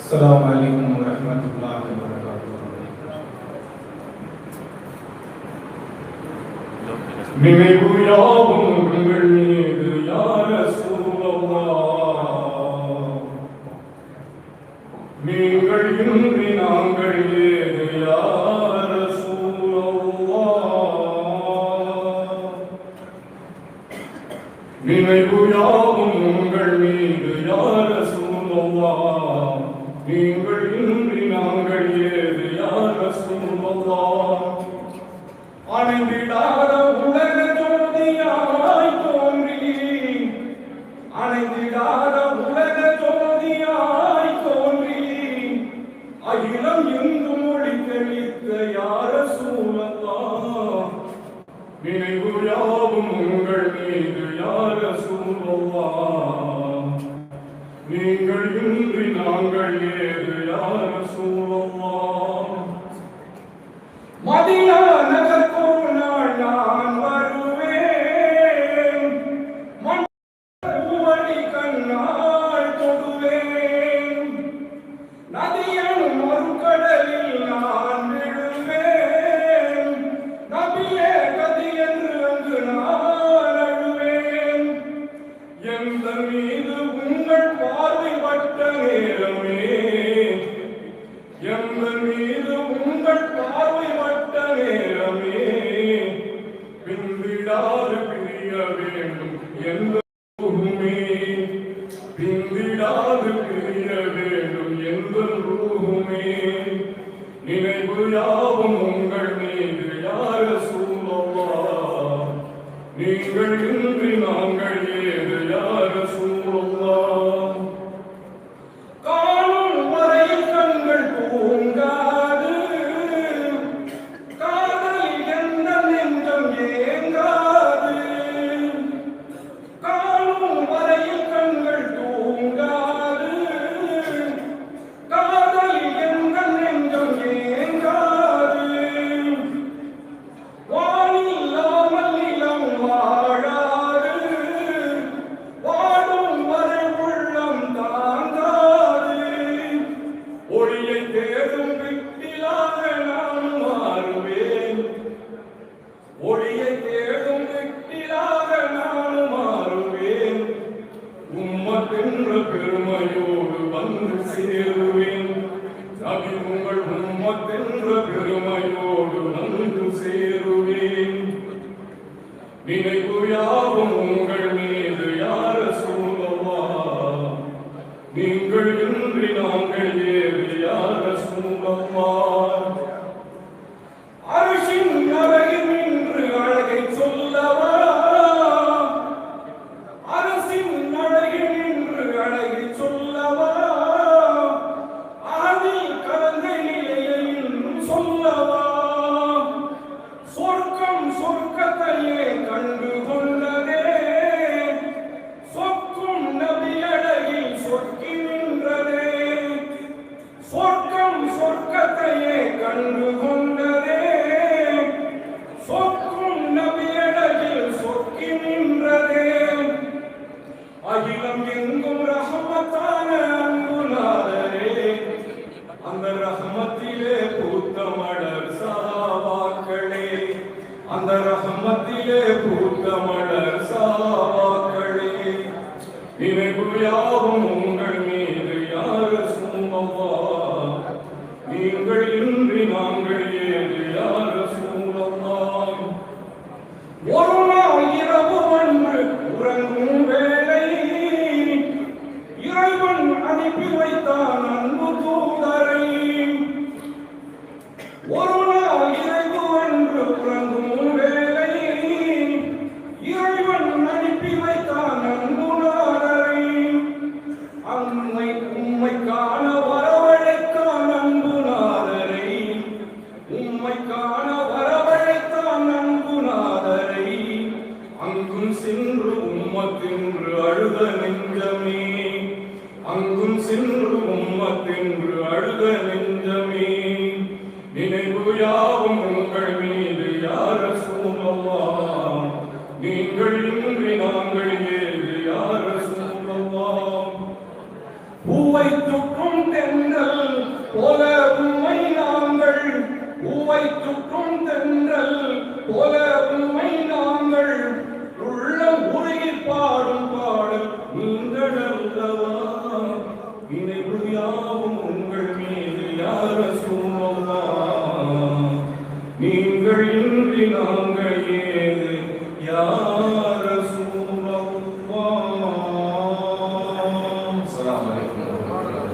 السلام عليكم ورحمة الله وبركاته நினைவு யாவும் உங்கள் மீது யார நீங்கள் இன்றி நாங்கள் ஏது யார நினைவு நீங்கள் இன்றி நாங்கள் ஏது? யார சூழவா அணைந்திடாத உலக ஜோதியாய் தோன்றி. அணைந்திடாத உலக ஜோதியாய் தோன்றி. அகிலம் எங்கும் ஒளி தெளித்த யார சூழவா நினைவு யாவும் உங்கள் மீது யார சூழவா நீங்கள் இன்றி நாங்கள் ஏது யார சூழவா மதியா நகர்க்கொரு நான் வருவேன். மண் கண்ணால் தொடுவேன். நதியன் மறுக்கடலில் மீது உங்கள் பார்வை மட்ட நேரமே. பின்விடாது பிரிய வேண்டும் என்பதுமே. பின்விடாது பிரிய வேண்டும் என்பதுமே. நினைவு யாவும் உங்கள் மீது யார சூழவா? நீங்கள் இன்றி நாங்கள் ஏது யார சூழவா? அந்த ரஹமத்திலே பூத்த மலர் சாவாக்களே அந்த ரஹமத்திலே பூத்த மலர் சாவாக்களே நினைவு யாவும் உங்கள் மீது யார் சூமவா? நீங்கள் இன்றி நாங்கள் ஏது யார் சூழலாம் ஒரு What நினைவு யாவும் உங்கள் மீது யார சூழல்லா நீங்கள் இன்றி நாங்கள் ஏது யார சூழல்லா பூவை சுற்றும் தென்றல் போல உண்மை நாங்கள் பூவை சுற்றும் தென்றல் போல நீங்கள் இன்றி நாங்கள் ஏது யார்